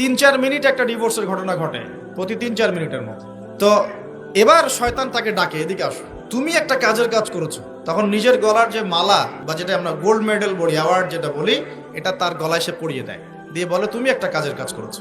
তিন চার মিনিট একটা ডিভোর্সের ঘটনা ঘটে, প্রতি তিন চার মিনিটের মধ্যে তো এবার শয়তান তাকে ডাকে, এদিকে আসো। তুমি একটা কাজের কাজ করেছ। তখন নিজের গলার যে মালা বা যেটা আমরা গোল্ড মেডেল বলি, অ্যাওয়ার্ড যেটা বলি, এটা তার গলায় সে পরিয়ে দেয়। দিয়ে বলে, তুমি একটা কাজের কাজ করেছ।